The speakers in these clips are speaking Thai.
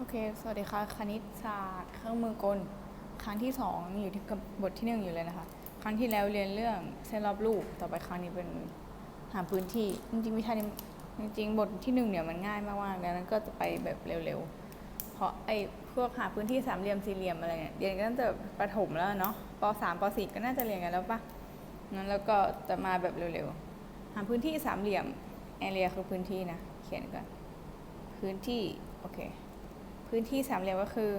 โอเค สวัสดีค่ะ คณิตศาสตร์ เครื่องมือกล ครั้งที่สองอยู่ที่กับบทที่หนึ่งอยู่เลยนะคะ ครั้งที่แล้วเรียนเรื่องเส้นรอบรูป ต่อไปครั้งนี้เป็นหาพื้นที่ จริงๆวิชานี้จริงๆ บทที่หนึ่งเนี่ยมันง่ายมากๆดังนั้นก็จะไปแบบเร็วๆ เพราะไอ้พวกหาพื้นที่สามเหลี่ยมสี่เหลี่ยมอะไรเนี่ยเรียนกันตั้งแต่ประถมแล้วเนาะปสามปสี่ก็น่าจะเรียนกันแล้วปะงั้นแล้วก็จะมาแบบเร็วๆ หาพื้นที่สามเหลี่ยมแอเรียคือพื้นที่นะ เขียนก่อน พื้นที่ โอเค พื้นที่สามเหลี่ยมก็คือ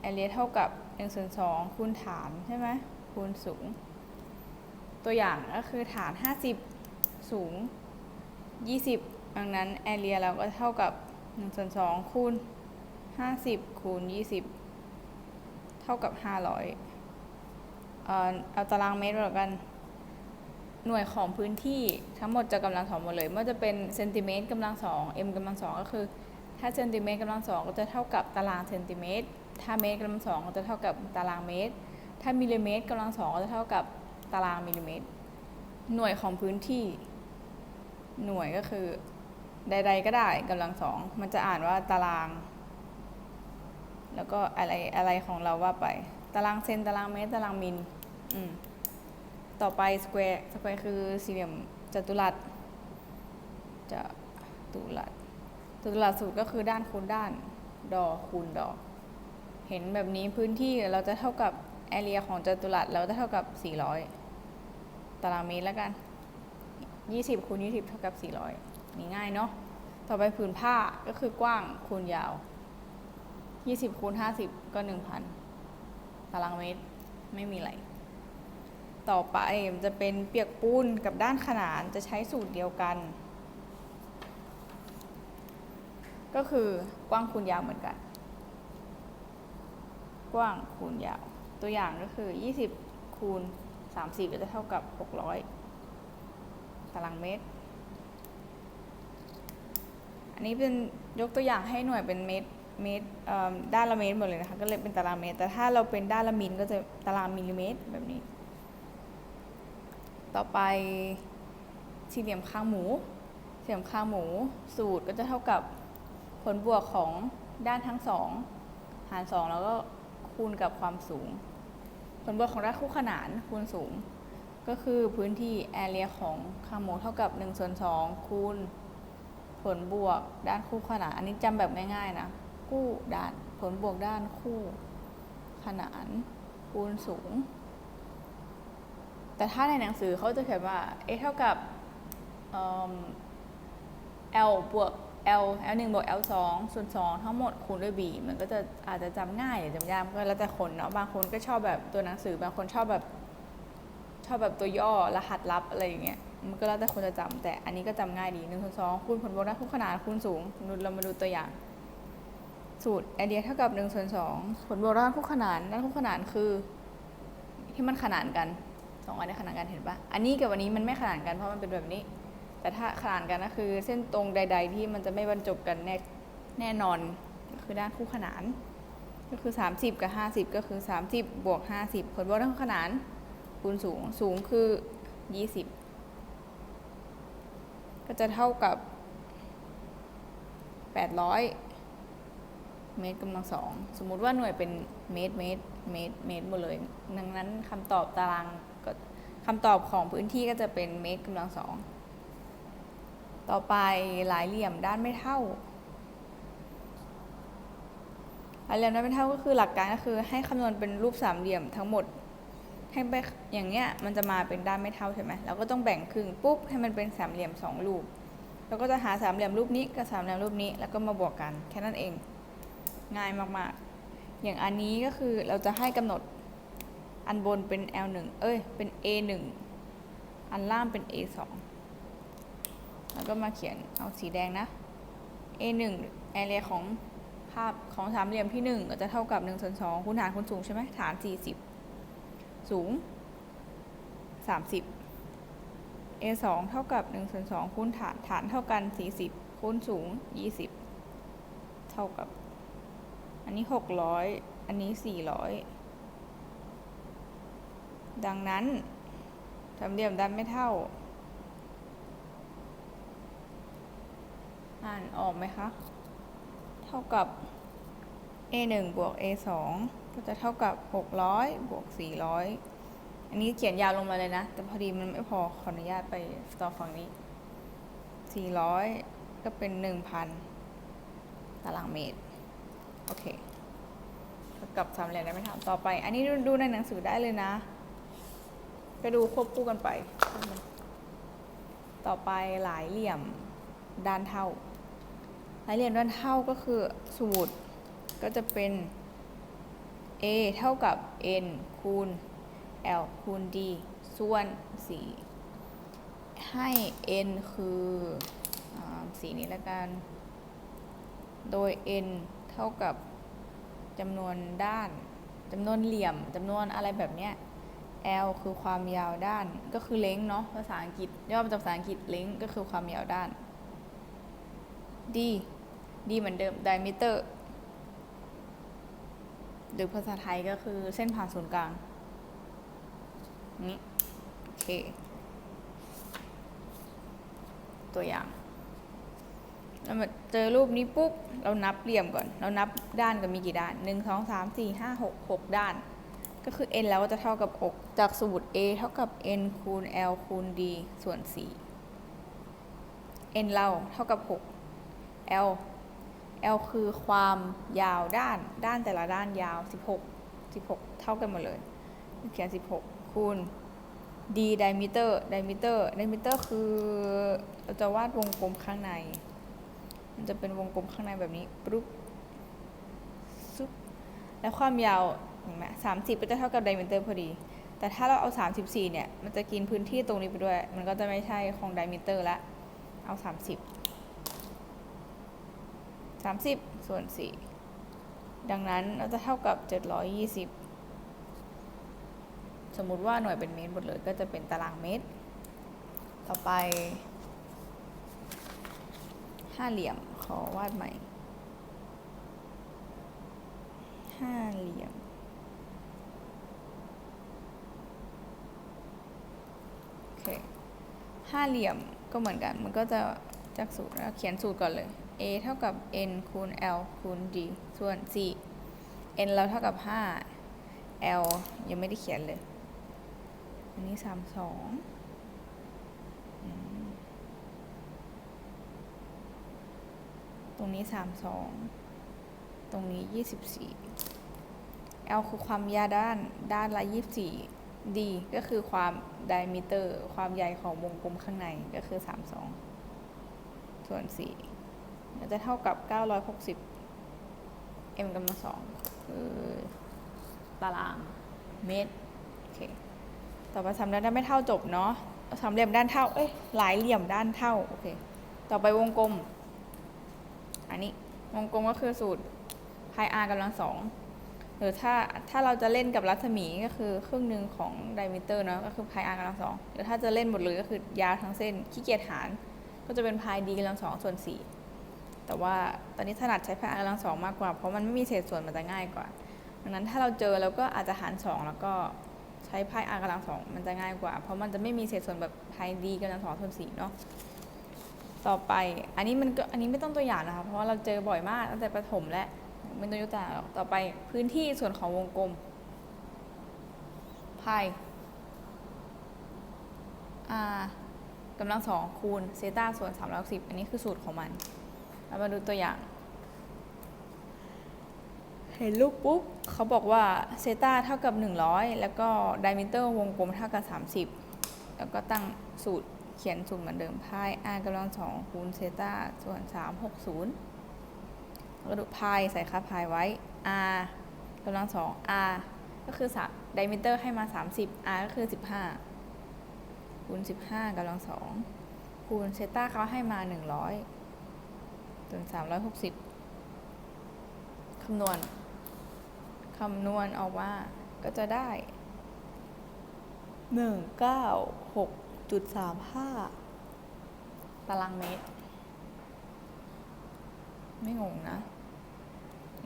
แอเรียเท่ากับ1ส่วน2คูณฐานใช่ไหมคูณสูง ตัวอย่างก็คือฐาน 50 สูง 20 ดังนั้นแอเรียเราก็เท่ากับ1ส่วน2คูณ50คูณ20 เท่ากับ 500 เอ่อเอาตารางเมตรแล้วกัน หน่วยของพื้นที่ทั้งหมดจะกำลังสองหมดเลยไม่ว่าจะเป็นเซนติเมตรกำลังสอง m กำลังสองก็คือ ถ้าเซนติเมตรกำลังสองก็จะเท่ากับตารางเซนติเมตร ถ้าเมตรกำลังสองก็จะเท่ากับตารางเมตร ถ้ามิลลิเมตรกำลังสองก็จะเท่ากับตารางมิลลิเมตร หน่วยของพื้นที่ หน่วยก็คือ ใด ๆ ก็ได้กำลังสอง มันจะอ่านว่าตาราง แล้วก็อะไรอะไรของเราว่าไป ตารางเซนตารางเมตร ตารางมิลอืมต่อไปสแควร์สแควร์คือสี่เหลี่ยมจัตุรัสจะตุรัส จัตุรัสสูตรก็คือด้านคูณด้าน ดอคูณดอ เห็นแบบนี้พื้นที่เราจะเท่ากับแอเรียของจัตุรัสเราจะเท่ากับ 400 ตารางเมตรแล้วกัน 20คูณ20 เท่ากับ 400 นี่ง่ายเนาะ ต่อไปผืนผ้าก็คือกว้างคูณยาว 20คูณ50 ก็ 1,000 ตารางเมตรไม่มีอะไร ต่อไปจะเป็นเปียกปูนกับด้านขนานจะใช้สูตรเดียวกัน ก็คือกว้างคูณยาวเหมือนกัน กว้างคูณยาว ตัวอย่างก็คือ 20 คูณ 30 ก็จะเท่ากับ 600 ตารางเมตร อันนี้เป็นยกตัวอย่างให้หน่วยเป็นเมตรเมตรด้านละเมตรหมดเลยนะคะ ก็เลยเป็นตารางเมตร แต่ถ้าเราเป็นด้านละมิลก็จะตารางมิลลิเมตรแบบนี้ ต่อไปสี่เหลี่ยมข้างหมู สี่เหลี่ยมข้างหมู สูตรก็จะเท่ากับ ผลบวกของด้านทั้งสองหารสองแล้วก็คูณกับความสูง ผลบวกของด้านคู่ขนานคูณสูง ก็คือพื้นที่แอเรียของข้างหมูเท่ากับ1ส่วน2คูณผลบวกด้านคู่ขนาน อันนี้จำแบบง่ายๆนะคู่ด้านผลบวกด้านคู่ขนานคูณสูง แต่ถ้าในหนังสือเขาจะเขียนว่า a เท่ากับเอิ่ม l บวก l l 1บวก l 2ส่วน2ทั้งหมดคูณด้วย b มันก็จะอาจจะจำง่ายหรือจำยากก็แล้วแต่คนเนาะบางคนก็ชอบแบบตัวหนังสือบางคนชอบแบบชอบแบบตัวย่อรหัสลับอะไรอย่างเงี้ยมันก็แล้วแต่คนจะจำแต่อันนี้ก็จำง่ายดี1ส่วน2คูณผลบวกด้านคู่ขนานคูณสูงเรามาดูตัวอย่าง สูตรไอเดียเท่ากับ1ส่วน2ผลบวกด้านคู่ขนานด้านคู่ขนานคือ ที่มันขนานกันสองอันนี้ขนานกันเห็นปะอันนี้กับอันนี้มันไม่ขนานกันเพราะมันเป็นแบบนี้ แต่ถ้าขนานกันก็คือเส้นตรงใด ๆ ที่มันจะไม่บรรจบกันแน่แน่นอนก็คือด้านคู่ขนาน ก็คือ 30 กับ 50 ก็คือ 30 บวก 50 ผลบวกด้านคู่ขนานคูณสูงสูงคือ 20 ก็จะเท่ากับ 800 เมตรกำลังสองสมมุติว่าหน่วยเป็นเมตรเมตรเมตรเมตรหมดเลยดังนั้นคำตอบตารางก็คำตอบของพื้นที่ก็จะเป็นเมตรกำลังสอง ต่อไปหลายเหลี่ยมด้านไม่เท่าหลายเหลี่ยมด้านไม่เท่าก็คือหลักการก็คือให้คำนวณเป็นรูปสามเหลี่ยมทั้งหมดให้ไปอย่างเงี้ยมันจะมาเป็นด้านไม่เท่าใช่ไหมเราก็ต้องแบ่งครึ่งปุ๊บให้มันเป็นสามเหลี่ยมสองรูปเราก็จะหาสามเหลี่ยมรูปนี้กับสามเหลี่ยมรูปนี้แล้วก็มาบวกกันแค่นั้นเอง ง่ายมากๆ อย่างอันนี้ก็คือเราจะให้กำหนดอันบนเป็น L1 เอ้ยเป็น A1 อันล่างเป็น A2 แล้วก็มาเขียนเอาสีแดงนะ A1 แอเรียของภาพของสามเหลี่ยมที่ 1 ก็จะเท่ากับ1ส่วน2คูณฐานคูณสูงใช่ไหมฐาน 40 สูง 30 A2 เท่ากับ1ส่วน2คูณฐานฐานเท่ากัน 40คูณสูง 20 เท่ากับ อันนี้ 600 อันนี้ 400 ดังนั้นสามเหลี่ยมด้านไม่เท่า อ่านออกไหมคะ เท่ากับ a 1บวก a 2ก็จะเท่ากับ 600 บวก 400 อันนี้เขียนยาวลงมาเลยนะ แต่พอดีมันไม่พอขออนุญาตไปต่อฝั่งนี้ 400 ก็เป็น 1,000 ตารางเมตร โอเคกับสามเหลี่ยมได้ไหมถามต่อไป อันนี้ดูดูในหนังสือได้เลยนะ ก็ดูควบคู่กันไป ต่อไปหลายเหลี่ยมด้านเท่า หลายเหลี่ยมด้านเท่าก็คือสูตรก็จะเป็น a เท่ากับ n คูณ l คูณ d ส่วน 4 ให้ n คืออสีนี้ล้วกัน โดย n เท่ากับจำนวนด้านจำนวนเหลี่ยมจำนวนอะไรแบบเนี้ย L คือความยาวด้านก็คือเลงเนาะภาษาอังกฤษย่อมาจากภาษาอังกฤษเลงก็คือความยาวด้าน D D เหมือนเดิม diameter หรือภาษาไทยก็คือเส้นผ่านศูนย์กลาง นี่โอเค ตัวอย่างเรามาเจอรูปนี้ปุ๊บ เรานับเหลี่ยมก่อน เรานับด้านกันมีกี่ด้านหนึ่งสองสามสี่ห้าหกหกด้าน ก็คือ n แล้วก็จะเท่ากับอก จากสูตร a เท่ากับ n คูณ l คูณ d ส่วน4 n เราเท่ากับ 6 l l คือความยาวด้านด้านแต่ละด้านยาว 16 16 เท่ากันหมดเลย เขียน 16 คูณ d diameter diameter diameter คือเราจะวาดวงกลมข้างใน มันจะเป็นวงกลมข้างในแบบนี้ปุ๊บซุบแล้วความยาวเห็นไหมสามสิบก็จะเท่ากับ diameter พอดี แต่ถ้าเราเอา 34 เนี่ย มันจะกินพื้นที่ตรงนี้ไปด้วย มันก็จะไม่ใช่ของ diameter ละ เอา 30 30 ส่วน 4 ดังนั้นเราจะเท่ากับ 720 สมมุติว่าหน่วยเป็นเมตรหมดเลยก็จะเป็นตารางเมตร ต่อไปห้าเหลี่ยมขอวาดใหม่ห้าเหลี่ยม โอเคห้าเหลี่ยมก็เหมือนกัน มันก็จะจากสูตรแล้วเขียนสูตรก่อนเลย a เท่ากับ n คูณ l คูณ d ส่วน 4 n เราเท่ากับ 5 l ยังไม่ได้เขียนเลย อันนี้ 32อืมตรงนี้ 32 ตรงนี้ 24 l คือความยาวด้านด้านละ 24 d ก็คือความ diameter ความใหญ่ของวงกลมข้างในก็คือ 32 ส่วน 4 มันจะเท่ากับ 960 m กำลังสองคือตารางเมตรโอเคต่อไปสามเหลี่ยมด้านไม่เท่าจบเนาะสามเหลี่ยมด้านเท่าเอ้ยหลายเหลี่ยมด้านเท่าโอเคต่อไปวงกลม อันนี้วงกลมก็คือสูตร pi r กำลังสองหรือถ้าถ้าเราจะเล่นกับรัศมีก็คือครึ่งหนึ่งของไดมิเตอร์เนาะก็คือพาย r กำลังสองหรือถ้าจะเล่นหมดเลยก็คือยาวทั้งเส้นขี้เกียจหาร ก็จะเป็นพาย d กำลังสองส่วนสี่ แต่ว่าตอนนี้ถนัดใช้พาย r กำลังสองมากกว่า เพราะมันไม่มีเศษส่วนมันจะง่ายกว่า ดังนั้นถ้าเราเจอเราก็อาจจะหารสองแล้วก็ใช้พาย r กำลังสองมันจะง่ายกว่า เพราะมันจะไม่มีเศษส่วนแบบพาย d กำลังสองส่วนสี่เนาะต่อไปอันนี้มันก็อันนี้ไม่ต้องตัวอย่างนะคะ เพราะว่าเราเจอบ่อยมากตั้งแต่ประถมและไม่ต้องยกตัวอย่างหรอกต่อไปพื้นที่ส่วนของวงกลมพาย r กำลังสองคูณเซต้าส่วน360อันนี้คือสูตรของมัน เรามาดูตัวอย่าง เห็นรูปปุ๊บเขาบอกว่าเซตาเท่ากับ 100 แล้วก็ไดมิเตอร์วงกลมเท่ากับ 30 แล้วก็ตั้งสูตรเขียนสูตรเหมือนเดิมพาย r กำลังสองคูณเซตาส่วน 360กระดูกพายใส่ค่าพายไว้ r กำลังสอง r ก็คือสามไดมิเตอร์ให้มา 30 r ก็คือ 15คูณ15กำลังสองคูณเซต้าเขาให้มา 100 จน360คำนวณ คำนวณออกว่าก็จะได้196.35ตารางเมตร ไม่งงนะ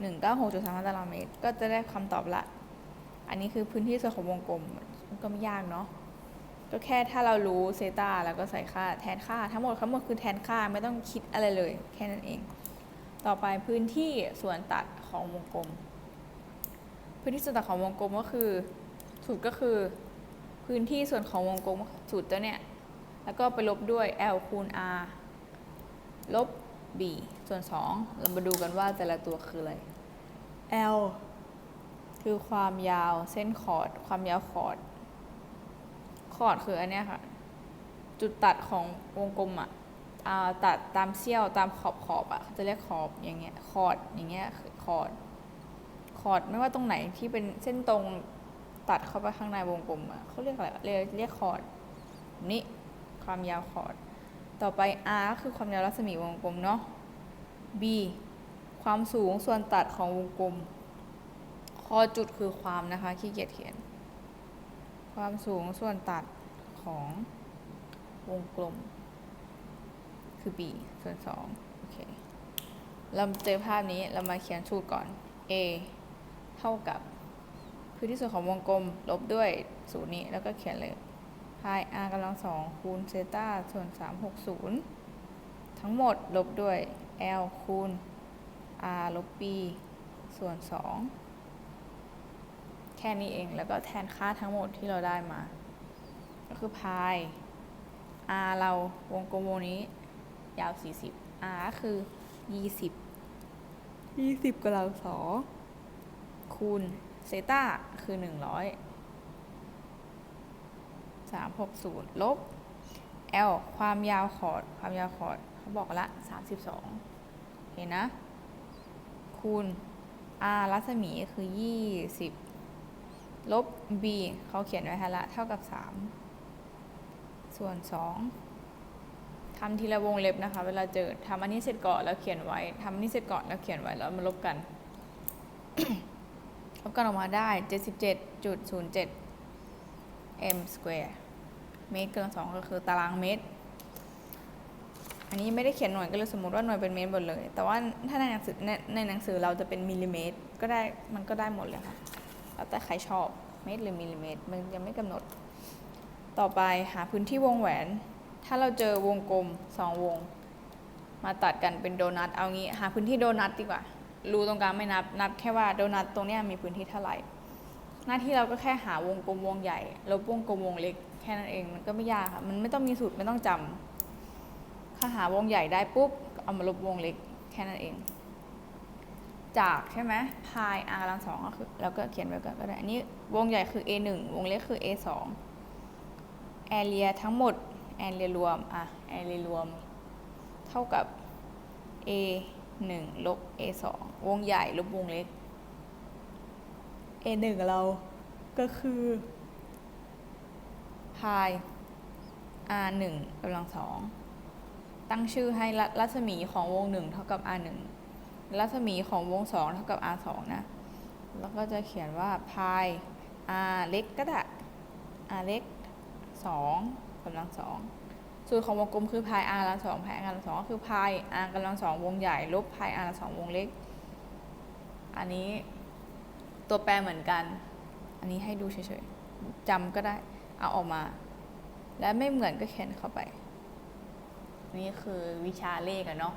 หนึ่งเก้าหกจุดสามห้าตารางเมตร ก็จะได้คำตอบละ อันนี้คือพื้นที่ส่วนของวงกลม ก็ไม่ยากเนาะ ก็แค่ถ้าเรารู้เซตาแล้วก็ใส่ค่าแทนค่า ทั้งหมดทั้งหมดคือแทนค่าไม่ต้องคิดอะไรเลย แค่นั้นเอง ต่อไปพื้นที่ส่วนตัดของวงกลม พื้นที่ส่วนตัดของวงกลมก็คือสูตรก็คือ พื้นที่ส่วนของวงกลมสูตรตัวเนี้ยแล้วก็ไปลบด้วย L คูณ R ลบ B ส่วน 2 เรามาดูกันว่าแต่ละตัวคืออะไร L คือความยาวเส้นขอด ความยาวขอด ขอดคืออันเนี้ยค่ะ จุดตัดของวงกลมอะตัดตามเสี้ยวตามขอบขอบอะเขาจะเรียกขอบอย่างเงี้ยคอร์ดอย่างเงี้ยคือคอร์ดคอร์ดไม่ว่าตรงไหนที่เป็นเส้นตรงตัดเข้าไปข้างในวงกลมอะเขาเรียกอะไรเรียกเรียกคอร์ดนี่ความยาวคอร์ดต่อไป R คือความยาวรัศมีวงกลมเนาะ B ความสูงส่วนตัดของวงกลม คอจุดคือความนะคะขี้เกียจเขียน ความสูงส่วนตัดของวงกลม คือ b ส่วน2โอเค เราเจอภาพนี้เรามาเขียนสูตรก่อน a เท่ากับพื้นที่ส่วนของวงกลมลบด้วยสูตรนี้แล้วก็เขียนเลยพาย r กำลังสองคูณเซต้าส่วน 360 ทั้งหมดลบด้วย l คูณ r ลบ b ส่วน 2 แค่นี้เอง แล้วก็แทนค่าทั้งหมดที่เราได้มา ก็คือพาย r เราวงกลมวงนี้ ยาว 40 r ก็คือ 20 20กำลังสองคูณเซตาคือ 100 360 ลบ l ความยาวขอดความยาวขอดเขาบอกละ 32 เห็นนะ คูณ r รัศมีคือ 20 ลบ b เขาเขียนไว้ให้ละเท่ากับ 3 ส่วน 2ทำทีละวงเล็บนะคะ เวลาเจอทำอันนี้เสร็จก่อนแล้วเขียนไว้ทำอันนี้เสร็จก่อนแล้วเขียนไว้แล้วมาลบกัน ลบกันออกมาได้ 77.07 m square เมตรเกินสองก็คือตารางเมตร อันนี้ไม่ได้เขียนหน่วยก็เลยสมมติว่าหน่วยเป็นเมตรหมดเลย แต่ว่าถ้าในหนังสือในในหนังสือเราจะเป็นมิลลิเมตร ก็ได้มันก็ได้หมดเลยค่ะ แล้วแต่ใครชอบเมตรหรือมิลลิเมตรมันยังไม่กำหนด ต่อไปหาพื้นที่วงแหวน ถ้าเราเจอวงกลมสองวง มาตัดกันเป็นโดนัทเอางี้หาพื้นที่โดนัทดีกว่ารูตรงกลางไม่นับนับแค่ว่าโดนัทตรงนี้มีพื้นที่เท่าไหร่ หน้าที่เราก็แค่หาวงกลมวงใหญ่ลบวงกลมวงเล็กแค่นั้นเองมันก็ไม่ยากค่ะมันไม่ต้องมีสูตรไม่ต้องจำถ้าหาวงใหญ่ได้ปุ๊บเอามาลบวงเล็กแค่นั้นเอง จากใช่ไหมพาย r กำลังสองก็คือแล้วก็เขียนไว้ก็ได้ อันนี้วงใหญ่คือ a 1วงเล็กคือ a 2แอเรียทั้งหมดแอเรียรวม อะแอเรียรวม เท่ากับ a 1ลบ a 2วงใหญ่ลบวงเล็ก a 1เราก็คือพาย r 1กำลังสองตั้งชื่อให้รัรัศมีของวง1เท่ากับ r 1 รัศมีของวง2เท่ากับ r 2นะ แล้วก็จะเขียนว่าพาย r เล็กก็ได้ r เล็ก2กำลังสองสูตรของวงกลมคือพาย r ลังสองพาย r ลังสองก็คือพาย r กำลังสองวงใหญ่ ลบพาย r ลังสองวงเล็ก อันนี้ตัวแปรเหมือนกัน อันนี้ให้ดูเฉยๆจำก็ได้ เอาออกมา และไม่เหมือนก็เขียนเข้าไป นี่คือวิชาเลขอะเนาะ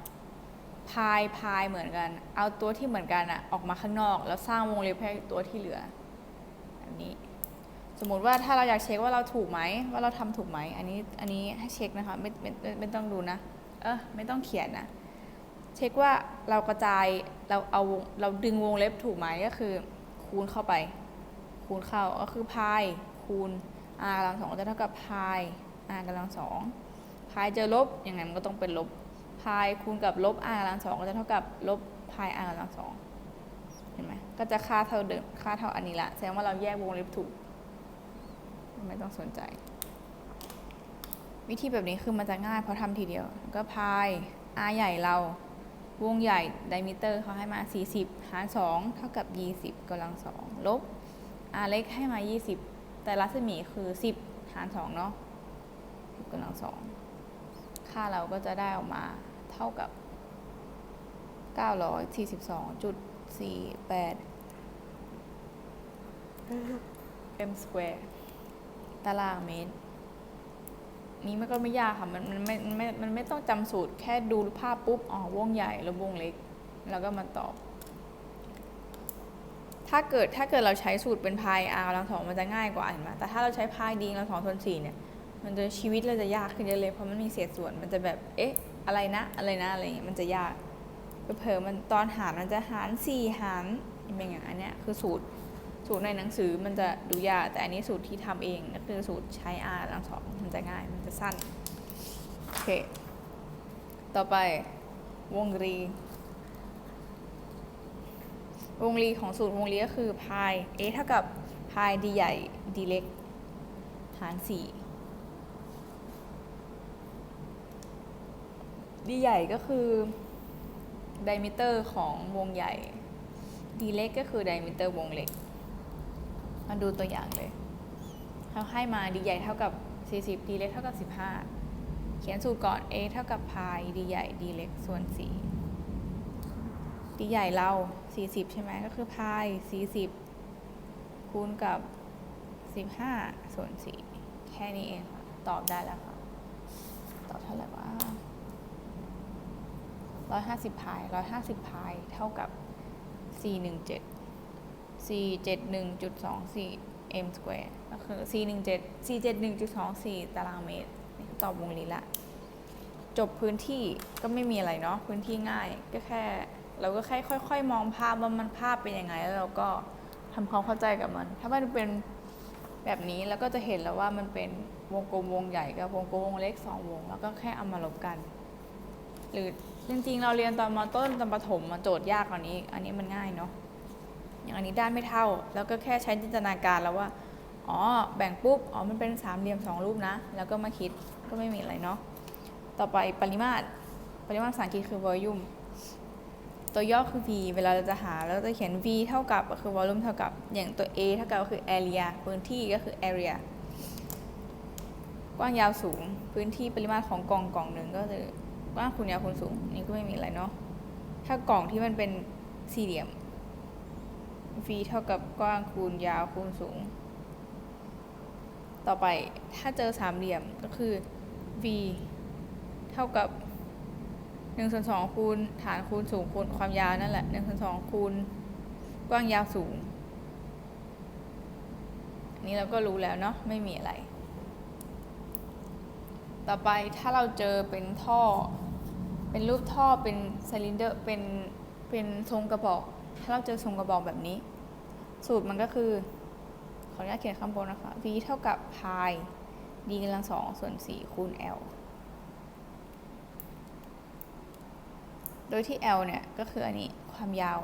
พายพายเหมือนกัน เอาตัวที่เหมือนกันอะออกมาข้างนอก แล้วสร้างวงเล็บให้ตัวที่เหลืออันนี้ สมมุติว่าถ้าเราอยากเช็คว่าเราถูกไหมว่าเราทำถูกไหมอันนี้อันนี้ให้เช็คนะคะไม่ไม่ไม่ไม่ต้องดูนะ เออไม่ต้องเขียนนะเช็คว่าเรากระจายเราเอาเราดึงวงเล็บถูกไหมก็คือ คูณเข้าไป คูณเข้าก็คือพายคูณ r กำลังสองจะเท่ากับพาย r กำลังสองพายเจอลบยังไงมันก็ต้องเป็นลบ พายคูณกับลบ r กำลังสองก็จะเท่ากับลบพาย r กำลังสองเห็นไหมก็จะค่าเท่าเดิมค่าเท่าอันนี้ละแสดงว่าเราแยกวงเล็บถูก ไม่ต้องสนใจ วิธีแบบนี้คือมันจะง่ายเพราะทำทีเดียว ก็พาย r ใหญ่เราวงใหญ่ไดมิเตอร์เขาให้มา 40 หาร 2 เท่ากับ 20กำลัง 2 ลบ r เล็กให้มา 20 แต่รัศมีคือ 10 หาร 2 เนาะ10กำลัง 2 ค่าเราก็จะได้ออกมา เท่ากับ 942.48 m square ตารางเมตร นี้มันก็ไม่ยากค่ะ มันมันไม่มันไม่มันไม่ต้องจำสูตรแค่ดูภาพปุ๊บ อ๋อ วงใหญ่แล้ววงเล็ก แล้วก็มาตอบ ถ้าเกิดถ้าเกิดเราใช้สูตรเป็นพาย r ลังสองมันจะง่ายกว่าเห็นไหมแต่ถ้าเราใช้พาย d กำลังสองส่วนสี่เนี่ยมันจะชีวิตเราจะยากขึ้นเยอะเลยเพราะมันมีเศษส่วนมันจะแบบ เอ๊ะ อะไรนะอะไรนะอะไรอย่างเงี้ยมันจะยากเผลอมันตอนหารมันจะหารสี่หารเป็นอย่างอันเนี้ยคือสูตรสูตรในหนังสือมันจะดูยากแต่อันนี้สูตรที่ทำเองก็คือสูตรใช้ r กำลังสองมันจะง่ายมันจะสั้นโอเคต่อไปวงรี วงรีของสูตรวงรีก็คือพาย a เท่ากับพาย d ใหญ่ d เล็ก หาร4 d ใหญ่ก็คือ diameter ของวงใหญ่ d เล็กก็คือ diameter วงเล็ก มาดูตัวอย่างเลยเขาให้มา d ใหญ่เท่ากับ 40 d เล็กเท่ากับ 15 เขียนสูตรก่อน a เท่ากับพาย d ใหญ่ d เล็กส่วน4 d ใหญ่เรา 40 ใช่ไหมก็คือพาย40 คูณกับ 15 ส่วน 4 แค่นี้เองค่ะ ตอบได้แล้วค่ะ ตอบเท่าไหร่วะ 150พาย150พายเท่ากับ417 471.24 m square ก็คือ417 471.24 ตารางเมตรนี่ตอบวงลีละ จบพื้นที่ก็ไม่มีอะไรเนาะพื้นที่ง่ายก็แค่ เราก็แค่ค่อย ๆ มองภาพว่ามันภาพเป็นยังไง แล้วเราก็ทำความเข้าใจกับมัน ถ้ามันเป็นแบบนี้แล้วก็จะเห็นแล้วว่ามันเป็นวงกลมวงใหญ่กับวงกลมวงเล็กสองวง แล้วก็แค่เอามาลบกัน หรือ จริงๆ เราเรียนตอนมต้นตอนประถมมาโจทย์ยากกว่านี้ อันนี้มันง่ายเนาะอย่างอันนี้ด้านไม่เท่า แล้วก็แค่ใช้จินตนาการแล้วว่าอ๋อแบ่งปุ๊บอ๋อมันเป็นสามเหลี่ยมสองรูปนะ แล้วก็มาคิดก็ไม่มีอะไรเนาะต่อไปปริมาตรปริมาตรภาษาอังกฤษคือ volume ตัวย่อคือ v เวลาเราจะหาเราจะเขียน v เท่ากับก็คือ volume เท่ากับ อย่างตัว a เท่ากับก็คือ area พื้นที่ก็คือ area กว้างยาวสูง พื้นที่ปริมาตรของกล่องกล่องหนึ่งก็คือ ว้างคูณยาวคูณสูงนี่ก็ไม่มีอะไรเนาะถ้ากล่องที่มันเป็นสี่เหลี่ยม v เท่ากับกว้างคูณยาวคูณสูง ต่อไปถ้าเจอสามเหลี่ยมก็คือ v เท่ากับ1ส่วน2คูณฐานคูณสูงคูณความยาวนั่นแหละ1ส่วน2คูณกว้างยาวสูงนนี้เราก็รู้แล้วเนาะไม่มีอะไร ต่อไปถ้าเราเจอเป็นท่อ เป็นรูปท่อเป็นซิลินเดอร์เป็นเป็นทรงกระบอก ถ้าเราเจอทรงกระบอกแบบนี้ สูตรมันก็คือ ขออนุญาตเขียนข้างบนนะคะ v เท่ากับ pi d กำลังสองส่วน4คูณ l โดยที่ L เนี่ย ก็คืออันนี้ความยาว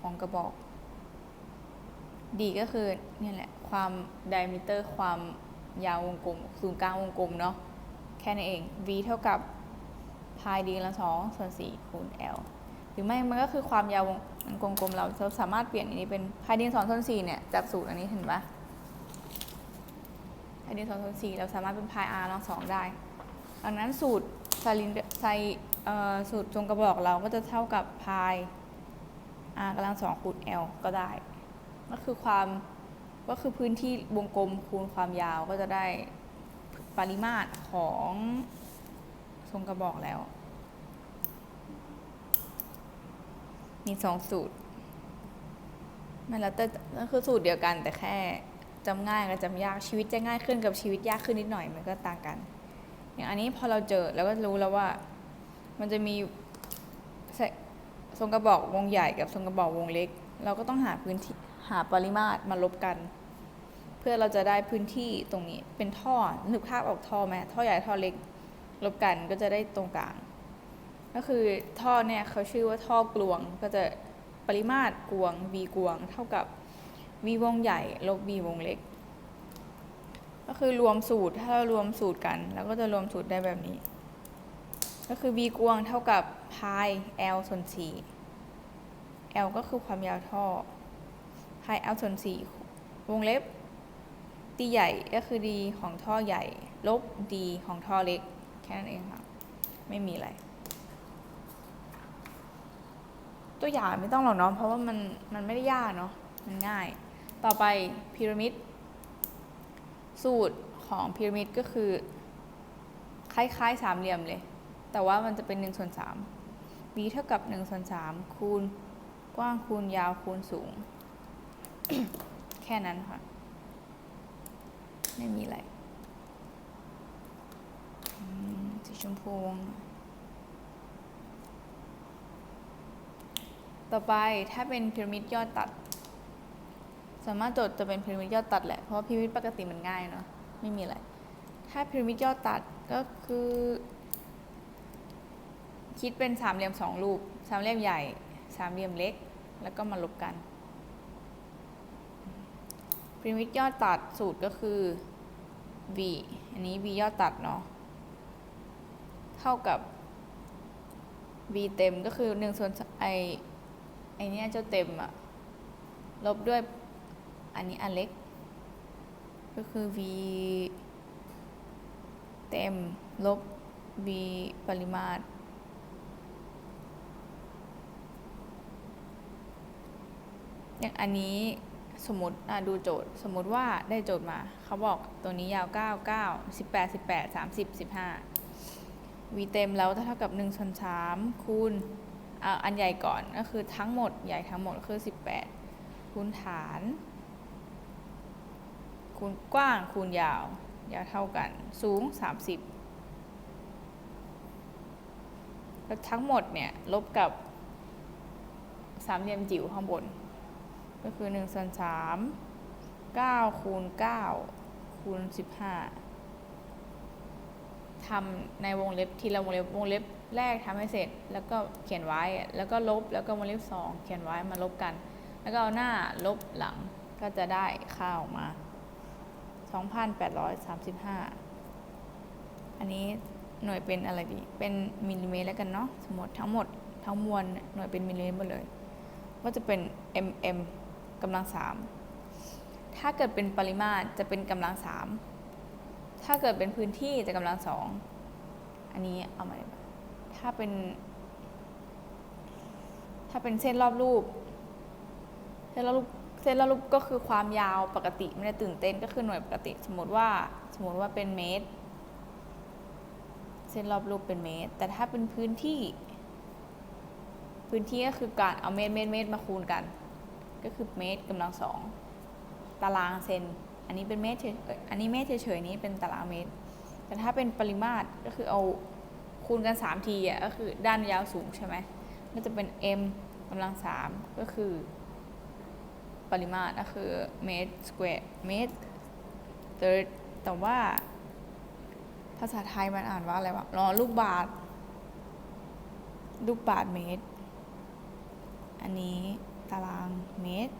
ของกระบอก D ก็คือเนี่ยแหละ ความ diameter ความยาววงกลมศูนย์กลางวงกลมเนาะ แค่นั้นเอง V เท่ากับ pi d ละสองส่วน4คูณ L หรือไม่มันก็คือความยาววงกลมๆเราสามารถเปลี่ยนอันนี้เป็น pi d สองส่วน4เนี่ยจากสูตรอันนี้เห็นปะ pi d สองส่วน4เราสามารถเป็น pi r ลองสองได้ดังนั้นสูตรไซลินไซสูตรทรงกระบอกเราก็จะเท่ากับ pi r กำลังสองคูณ l ก็ได้ ก็คือความก็คือพื้นที่วงกลมคูณความยาวก็จะได้ ปริมาตรของทรงกระบอกแล้ว มีสองสูตรมันแล้วแต่ก็คือสูตรเดียวกันแต่แค่จำง่ายกับจำยากชีวิตจะง่ายขึ้นกับชีวิตยากขึ้นนิดหน่อยมันก็ต่างกัน อย่างอันนี้พอเราเจอแล้วก็รู้แล้วว่า มันจะมีทรงกระบอกวงใหญ่กับทรงกระบอกวงเล็ก เราก็ต้องหาพื้นที่หาปริมาตรมาลบกัน เพื่อเราจะได้พื้นที่ตรงนี้เป็นท่อนึกภาพออกท่อไหมท่อใหญ่ท่อเล็กลบกันก็จะได้ตรงกลาง ก็คือท่อเนี่ยเขาชื่อว่าท่อกลวงก็จะปริมาตรกลวง v กลวง เท่ากับ v วงใหญ่ลบ v วงเล็ก ก็คือรวมสูตรถ้าเรารวมสูตรกัน แล้วก็จะรวมสูตรได้แบบนี้ ก็คือ v กลวงเท่ากับ pi l ส่วน 4 l ก็คือความยาวท่อ pi l ส่วน 4 วงเล็บ d ใหญ่ก็คือ d ของท่อใหญ่ ลบ d ของท่อเล็ก แค่นั้นเองค่ะ ไม่มีอะไร ตัวอย่างไม่ต้องหรอกเนาะเพราะว่ามันมันไม่ได้ยากเนาะมันง่าย ต่อไปพีระมิด สูตรของพีระมิดก็คือ คล้ายๆสามเหลี่ยมเลย แต่ว่ามันจะเป็น1ส่วน3 v เท่ากับ1ส่วน3คูณกว้างคูณยาวคูณสูง แค่นั้นค่ะ ไม่มีอะไรสีชมพูต่อไปถ้าเป็นพีระมิดยอดตัด สามารถจทย์จะเป็นพีระมิดยอดตัดแหละ เพราะว่าพีระมิดปกติมันง่ายเนาะไม่มีอะไร ถ้าพีระมิดยอดตัดก็คือ คิดเป็นสามเหลี่ยมสองรูป สามเหลี่ยมใหญ่ สามเหลี่ยมเล็ก แล้วก็มาลบกัน พีระมิดยอดตัดสูตรก็คือ v อันนี้ v ยอดตัดเนาะ เท่ากับ v เต็มก็คือ1ส่วนไอไอเนี้ยเจ้าเต็มอะลบด้วยอันนี้อันเล็ก ก็คือ v เต็มลบ v ปริมาตรอย่างอันนี้ สมมติดูโจทย์ สมมติว่าได้โจทย์มา เขาบอกตัวนี้ยาว 9 9 18 18 30 15 v เต็มแล้วเท่ากับ1ส่วน3คูณอันใหญ่ก่อนก็คือทั้งหมดใหญ่ทั้งหมดคือ 18 คูณฐาน คูณกว้างคูณยาว ยาวเท่ากันสูง 30 แล้วทั้งหมดเนี่ยลบกับสามเหลี่ยมจิ๋วข้างบน ก็คือ1ส่วน3 9คูณ9คูณ15ทำในวงเล็บทีละวงเล็บวงเล็บแรกทำให้เสร็จ แล้วก็เขียนไว้แล้วก็ลบแล้วก็วงเล็บ 2 เขียนไว้มาลบกัน แล้วก็เอาหน้าลบหลังก็จะได้ค่าออกมา 2,835 อันนี้หน่วยเป็นอะไรดี เป็นมิลลิเมตรแล้วกันเนาะ สมมติทั้งหมดทั้งมวลหน่วยเป็นมิลลิเมตรหมดเลย ก็จะเป็น mm กำลังสามถ้าเกิดเป็นปริมาตรจะเป็นกำลังสามถ้าเกิดเป็นพื้นที่จะกำลังสองอันนี้เอามาเลยปะถ้าเป็น ถ้าเป็นเส้นรอบรูป เส้นรอบรูปเส้นรอบรูปก็คือความยาวปกติไม่ได้ตื่นเต้นก็คือหน่วยปกติ สมมติว่าสมมติว่าเป็นเมตร เส้นรอบรูปเป็นเมตร แต่ถ้าเป็นพื้นที่ พื้นที่ก็คือการเอาเมตรเมตรเมตรมาคูณกัน ก็คือเมตรกำลังสองตารางเซน อันนี้เป็นเมตรเฉยอันนี้เมตรเฉยๆนี้เป็นตารางเมตร แต่ถ้าเป็นปริมาตรก็คือเอาคูณกันสามทีอะก็คือด้านยาวสูงใช่ไหมก็จะเป็น m กำลังสามก็คือ ปริมาตรก็คือเมตรสแควร์เมตร third แต่ว่า ภาษาไทยมันอ่านว่าอะไรวะรอลูกบาท ลูกบาทเมตร อันนี้ ตารางเมตร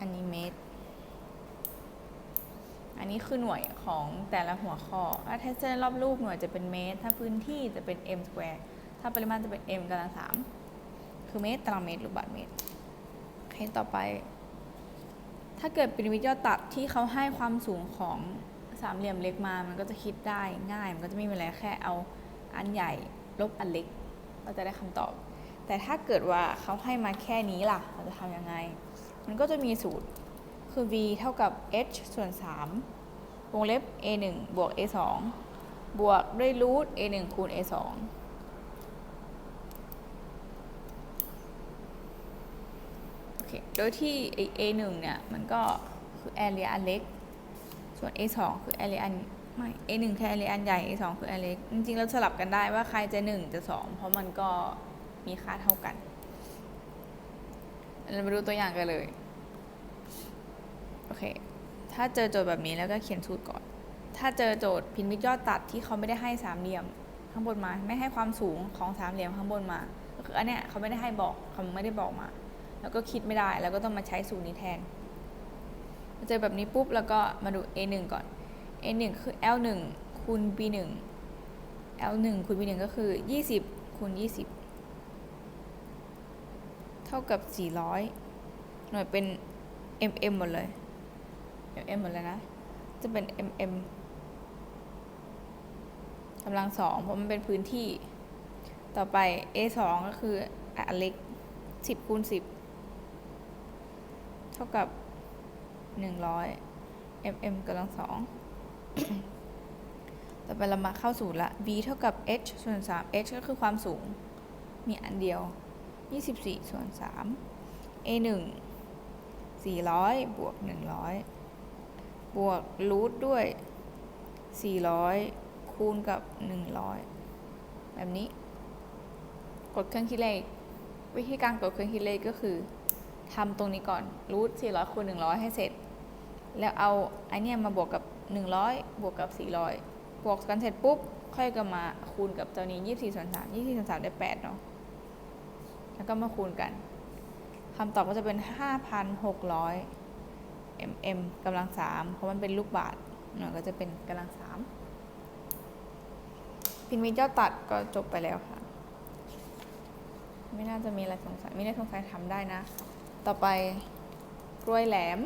อันนี้เมตร อันนี้คือหน่วยของแต่ละหัวข้อถ้าเทสเซอร์รอบรูปหน่วยจะเป็นเมตร ถ้าพื้นที่จะเป็น m square ถ้าปริมาณจะเป็น m กำลังสามคือเมตรตารางเมตรหรือบาทเมตรโอเคต่อไป ถ้าเกิดพีระมิดยอดตัดที่เขาให้ความสูงของสามเหลี่ยมเล็กมา มันก็จะคิดได้ง่าย มันก็จะไม่มีอะไรแค่เอาอันใหญ่ลบอันเล็ก เราจะได้คำตอบ แต่ถ้าเกิดว่าเขาให้มาแค่นี้ล่ะ เราจะทำยังไง มันก็จะมีสูตรคือ v เท่ากับ h ส่วน 3 วงเล็บ a 1บวก a 2บวกด้วยรูท a 1คูณ a 2โอเค โดยที่ a 1เนี่ย มันก็คือ area อันเล็ก ส่วน a 2คือ area อันไม่ a 1คือ area อันใหญ่ a 2คือ area เล็ก จริงๆ เราสลับกันได้ว่าใครจะ 1 จะ 2 เพราะมันก็ มีค่าเท่ากัน เรามาดูตัวอย่างกันเลย โอเค ถ้าเจอโจทย์แบบนี้แล้วก็เขียนสูตรก่อน ถ้าเจอโจทย์พินวิทย์ยอดตัดที่เขาไม่ได้ให้สามเหลี่ยมข้างบนมา ไม่ให้ความสูงของสามเหลี่ยมข้างบนมา ก็คืออันเนี้ยเขาไม่ได้ให้บอกเขาไม่ได้บอกมา แล้วก็คิดไม่ได้ แล้วก็ต้องมาใช้สูตรนี้แทนเจอแบบนี้ปุ๊บ แล้วก็มาดู a 1ก่อน a 1คือ l 1คูณ b 1 l 1คูณ b 1ก็คือ 20คูณ20 เท่ากับ 400 หน่วยเป็น mm หมดเลย mm หมดเลยนะ จะเป็น mm กำลังสองเพราะมันเป็นพื้นที่ ต่อไป a 2ก็คืออันเล็ก 10คูณ10 เท่ากับ 100 mm กำลังสองต่อไปเรามาเข้าสูตรละ v เท่ากับ h ส่วน3 h ก็คือความสูง มีอันเดียว 24 ส่วน 3 a 1 400 บวก 100 บวกรูทด้วย 400 คูณกับ 100 แบบนี้ กดเครื่องคิดเลข วิธีการกดเครื่องคิดเลขก็คือทำตรงนี้ก่อนรูท400 คูณ 100 ให้เสร็จ แล้วเอาไอเนี้ยมาบวกกับ 100 บวกกับ 400 บวกกันเสร็จปุ๊บ ค่อยก็มาคูณกับตัวนี้ 24 ส่วน 3 24 ส่วน 3 ได้ 8 เนาะ แล้วก็มาคูณกันคำตอบก็จะเป็น 5,600 mm กำลัง3เพราะมันเป็นลูกบาศก์เนาะก็จะเป็นกำลัง3พินวินเจ้าตัดก็จบไปแล้วค่ะ ไม่น่าจะมีอะไรสงสัยไม่ได้สงสัยทำได้นะ ต่อไปกล้วยแหลม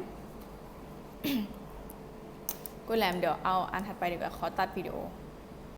กล้วยแหลมเดี๋ยวเอาอันถัดไปเดีกว่าขอตัดวิดีโอ